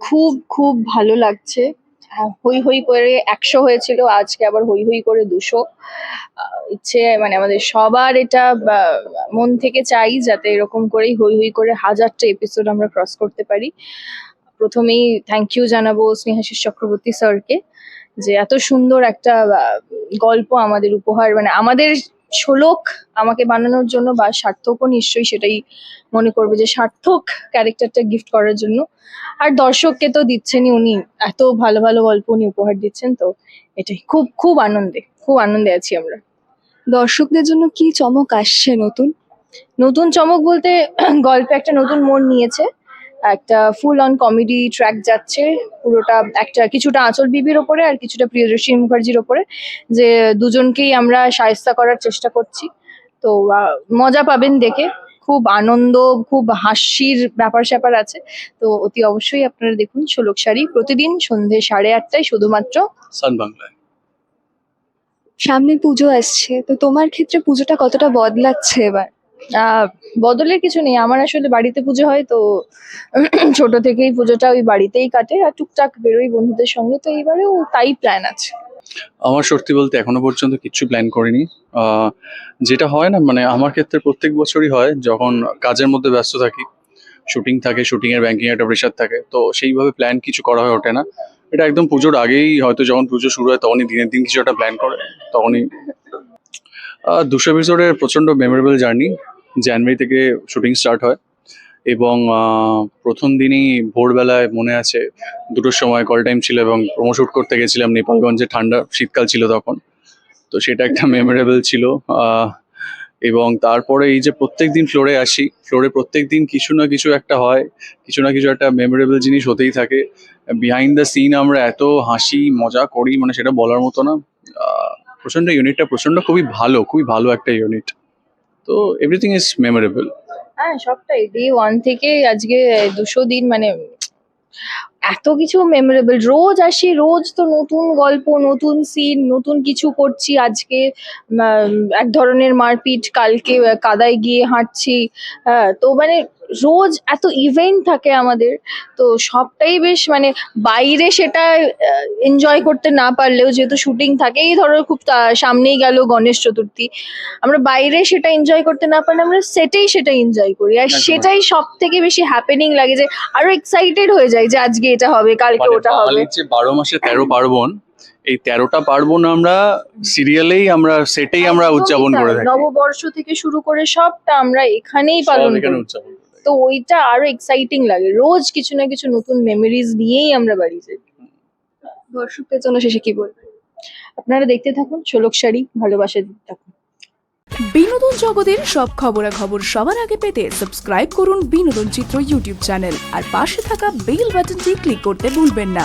খুব খুব ভালো লাগছে। হ্যাঁ, হই হই করে একশো হয়েছিল আজকে আবার হই হই করে দুশো। ইচ্ছে মানে আমাদের সবার এটা মন থেকে চাই যাতে এরকম করেই হই হই করে হাজারটা এপিসোড আমরা ক্রস করতে পারি। প্রথমেই থ্যাংক ইউ জানাব স্নেহাশিস চক্রবর্তী স্যারকে যে এত সুন্দর একটা গল্প আমাদের উপহার মানে আমাদের শোলক আমাকে বানানোর জন্য বা সার্থকও নিশ্চয়ই সেটাই মনে করবে যে সার্থক ক্যারেক্টারটা গিফট করার জন্য। আর দর্শককে তো দিচ্ছেনই উনি, এত ভালো ভালো গল্প উনি উপহার দিচ্ছেন, তো এটাই। খুব খুব আনন্দে খুব আনন্দে আছি আমরা। দর্শকদের জন্য কি চমক আসছে নতুন? নতুন চমক বলতে গল্পে একটা নতুন মোড় নিয়েছে। একটা ফুল অন কমেডি ট্র্যাক যাচ্ছে পুরোটা একটা কিছুটা আঁচল বিবির ওপরে আর কিছুটা প্রিয়দর্শী মুখার্জির ওপরে যে দুজনকেই আমরা সায়স্তা করার চেষ্টা করছি। তো মজা পাবেন দেখে খুব আনন্দ খুব হাসির ব্যাপার স্যাপার আছে। তো অতি অবশ্যই আপনারা দেখুন ষোলক শাড়ি প্রতিদিন সন্ধে সাড়ে আটটায় শুধুমাত্র সামনে পুজো আসছে তো তোমার ক্ষেত্রে পুজোটা কতটা বদলাচ্ছে এবার? বদলের কিছু নেই। আমার আসলে বাড়িতে পুজো হয় তো ছোট থেকেই পুজোটা ওই বাড়িতেই কাটে আর টুকটাক বেরোই বন্ধুদের সঙ্গে। তো এইবারেও তাই প্ল্যান আছে। আমার সত্যি বলতে এখনও পর্যন্ত কিছু প্ল্যান করিনি। যেটা হয় না মানে আমার ক্ষেত্রে প্রত্যেক বছরই হয় যখন কাজের মধ্যে ব্যস্ত থাকি শুটিং থাকে শুটিং এর ব্যাংকিং একটা প্রেশার থাকে, তো সেইভাবে প্ল্যান কিছু করা হয়ে ওঠে না। এটা একদম পুজোর আগেই হয়তো যখন পুজো শুরু হয় তখনই দিনের দিন কিছু একটা প্ল্যান করে, তখনই। দুশো এপিসোডের প্রচণ্ড মেমোরেবল জার্নি জানুয়ারি থেকে শুটিং স্টার্ট হয় এবং প্রথম দিনই ভোরবেলায় মনে আছে দুটোর সময় কল টাইম ছিল এবং প্রোমো শুট করতে গেছিলাম নেপালগঞ্জে, ঠান্ডা শীতকাল ছিল তখন। তো সেটা একটা মেমোরেবল ছিল এবং তারপরে এই যে প্রত্যেক দিন ফ্লোরে আসি ফ্লোরে প্রত্যেক দিন কিছু না কিছু একটা হয়, কিছু না কিছু একটা মেমোরেবল জিনিস হতেই থাকে। বিহাইন্ড দ্য সিন আমরা এত হাসি, মজা করি মানে সেটা বলার মতো না। প্রচণ্ড ইউনিটটা প্রচণ্ড খুবই ভালো খুবই ভালো একটা ইউনিট তো এভরিথিং ইজ মেমোরেবল হ্যাঁ সবটাই। ডে ওয়ান থেকে আজকে দুশো দিন মানে এত কিছু মেমোরেবল রোজ আসি, রোজ তো নতুন গল্প, নতুন সিন নতুন কিছু করছি আজকে। এক ধরনের মারপিট, কালকে কাদায় গিয়ে হাঁটছি। হ্যাঁ তো মানে রোজ এত ইভেন্ট থাকে আমাদের তো সবটাই বেশ মানে বাইরে সেটা এনজয় করতে না পারলেও যেহেতু শুটিং থাকেই ধরো খুব তা- সামনেই গেল গণেশ চতুর্থী আমরা বাইরে সেটা এনজয় করতে না পারলে আমরা সেটাই সেটা এনজয় করি। আর সেটাই সব থেকে বেশি হ্যাপেনিং লাগে যে আরও এক্সাইটেড হয়ে যায় যে আজকে এটা হবে কালকে মানে ওটা হবে। বারো মাসে তেরো পার্বণ এই তেরোটা পার্বণ আমরা সিরিয়ালেই আমরা সেটাই আমরা উদযাপন। করে থাকি। নববর্ষ থেকে শুরু করে সবটা আমরা এখানেই পালন করি। তো ওইটা আরও এক্সাইটিং লাগে। রোজ কিছু না কিছু নতুন মেমোরিজ নিয়েই আমরা বাড়ি যাই। দর্শকদের জন্য শেষে কি বলব আপনারা দেখতে থাকুন ষোলক শাড়ি ভালোবাসা দিতে থাকুন। বিনোদন জগতের সব খবরাখবর সবার আগে পেতে সাবস্ক্রাইব করুন বিনোদন চিত্র ইউটিউব চ্যানেল আর পাশে থাকা বেল বাটনটি ক্লিক করতে ভুলবেন না।